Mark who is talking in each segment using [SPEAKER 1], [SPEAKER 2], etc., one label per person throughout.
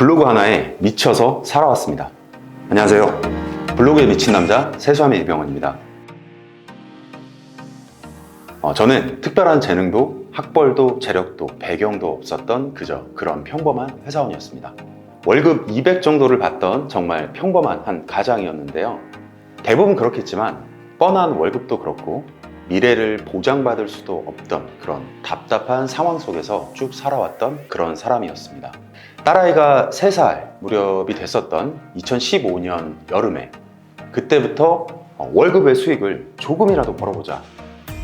[SPEAKER 1] 블로그 하나에 미쳐서 살아왔습니다. 안녕하세요. 블로그에 미친 남자 세수함의 이병헌입니다. 어, 저는 특별한 재능도 학벌도 재력도 배경도 없었던 그저 그런 평범한 회사원이었습니다. 월급 200 정도를 받던 정말 평범한 한 가장이었는데요. 대부분 그렇겠지만 뻔한 월급도 그렇고 미래를 보장받을 수도 없던 그런 답답한 상황 속에서 쭉 살아왔던 그런 사람이었습니다. 딸아이가 3살 무렵이 됐었던 2015년 여름에 그때부터 어, 월급의 수익을 조금이라도 벌어보자.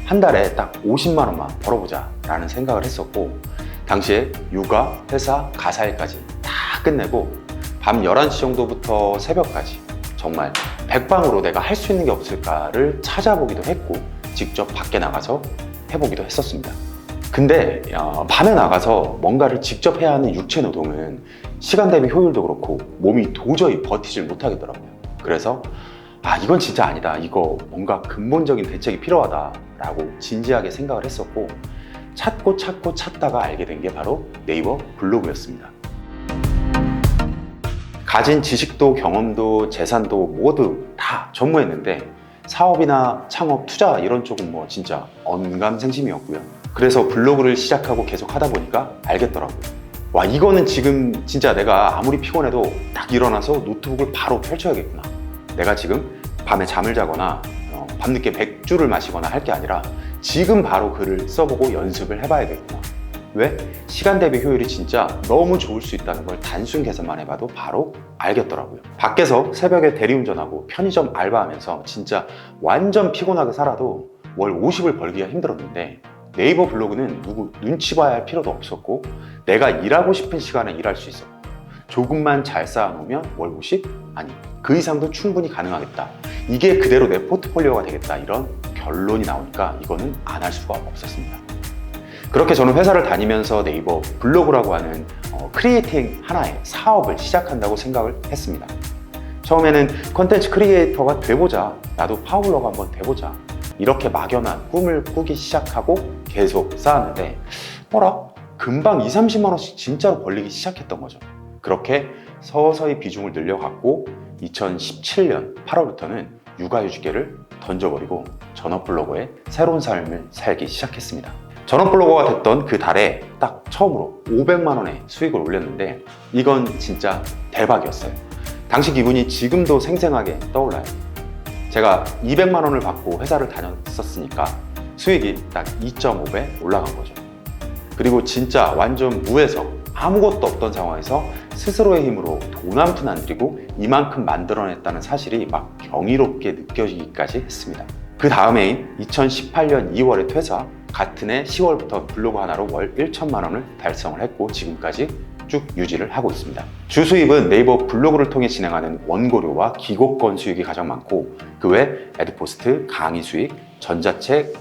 [SPEAKER 1] 한 달에 딱 50만 원만 벌어보자 라는 생각을 했었고 당시에 육아, 회사, 가사일까지 다 끝내고 밤 11시 정도부터 새벽까지 정말 백방으로 내가 할 수 있는 게 없을까를 찾아보기도 했고 직접 밖에 나가서 해보기도 했었습니다. 근데 어, 밤에 나가서 뭔가를 직접 해야 하는 육체 노동은 시간 대비 효율도 그렇고 몸이 도저히 버티질 못하겠더라고요. 그래서 아 이건 진짜 아니다. 이거 뭔가 근본적인 대책이 필요하다라고 진지하게 생각을 했었고 찾고 찾고 찾다가 알게 된 게 바로 네이버 블로그였습니다. 가진 지식도 경험도 재산도 모두 다 전무했는데 사업이나 창업, 투자 이런 쪽은 뭐 진짜 언감생심이었고요. 그래서 블로그를 시작하고 계속 하다 보니까 알겠더라고요. 와 이거는 지금 진짜 내가 아무리 피곤해도 딱 일어나서 노트북을 바로 펼쳐야겠구나. 내가 지금 밤에 잠을 자거나 어, 밤늦게 백주를 마시거나 할 게 아니라 지금 바로 글을 써보고 연습을 해봐야겠구나. 왜? 시간 대비 효율이 진짜 너무 좋을 수 있다는 걸 단순 계산만 해봐도 바로 알겠더라고요. 밖에서 새벽에 대리운전하고 편의점 알바하면서 진짜 완전 피곤하게 살아도 월 50을 벌기가 힘들었는데 네이버 블로그는 누구 눈치 봐야 할 필요도 없었고 내가 일하고 싶은 시간에 일할 수 있었고 조금만 잘 쌓아놓으면 월 50? 아니 그 이상도 충분히 가능하겠다. 이게 그대로 내 포트폴리오가 되겠다. 이런 결론이 나오니까 이거는 안 할 수가 없었습니다. 그렇게 저는 회사를 다니면서 네이버 블로그라고 하는 어, 크리에이팅 하나의 사업을 시작한다고 생각을 했습니다. 처음에는 컨텐츠 크리에이터가 돼보자. 나도 파워블로그 한번 돼보자. 이렇게 막연한 꿈을 꾸기 시작하고 계속 쌓았는데 뭐라? 금방 2, 30만 원씩 진짜로 벌리기 시작했던 거죠. 그렇게 서서히 비중을 늘려갔고 2017년 8월부터는 육아휴직계를 던져버리고 전업블로거의 새로운 삶을 살기 시작했습니다. 전업 블로거가 됐던 그 달에 딱 처음으로 500만 원의 수익을 올렸는데 이건 진짜 대박이었어요. 당시 기분이 지금도 생생하게 떠올라요. 제가 200만 원을 받고 회사를 다녔었으니까 수익이 딱 2.5배 올라간 거죠. 그리고 진짜 완전 무에서 아무것도 없던 상황에서 스스로의 힘으로 돈 한 푼 안 들이고 이만큼 만들어냈다는 사실이 막 경이롭게 느껴지기까지 했습니다. 그 다음해인 2018년 2월에 퇴사, 같은 해 10월부터 블로그 하나로 월 1천만 원을 달성을 했고 지금까지 쭉 유지를 하고 있습니다. 주 수입은 네이버 블로그를 통해 진행하는 원고료와 기고권 수익이 가장 많고 그외 애드포스트, 강의 수익, 전자책,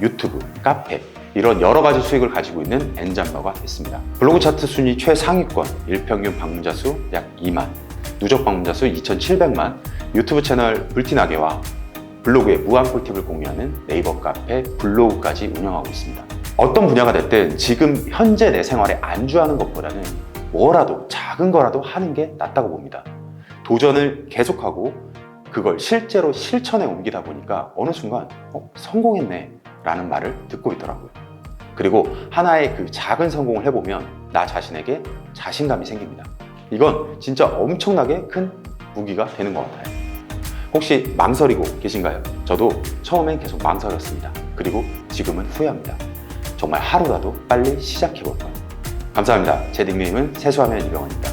[SPEAKER 1] 유튜브, 카페 이런 여러 가지 수익을 가지고 있는 엔잡러가 됐습니다. 블로그 차트 순위 최상위권, 일평균 방문자 수 약 2만, 누적 방문자 수 2,700만, 유튜브 채널 불티나게와 블로그의 무한 꿀팁을 공유하는 네이버 카페 블로그까지 운영하고 있습니다. 어떤 분야가 됐든 지금 현재 내 생활에 안주하는 것보다는 뭐라도 작은 거라도 하는 게 낫다고 봅니다. 도전을 계속하고 그걸 실제로 실천에 옮기다 보니까 어느 순간 어, 성공했네 라는 말을 듣고 있더라고요. 그리고 하나의 그 작은 성공을 해보면 나 자신에게 자신감이 생깁니다. 이건 진짜 엄청나게 큰 무기가 되는 것 같아요. 혹시 망설이고 계신가요? 저도 처음엔 계속 망설였습니다. 그리고 지금은 후회합니다. 정말 하루라도 빨리 시작해볼 거예요. 감사합니다. 제 닉네임은 세수하면 이병헌입니다.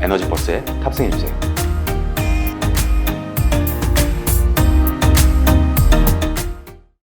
[SPEAKER 1] 에너지 버스에 탑승해주세요.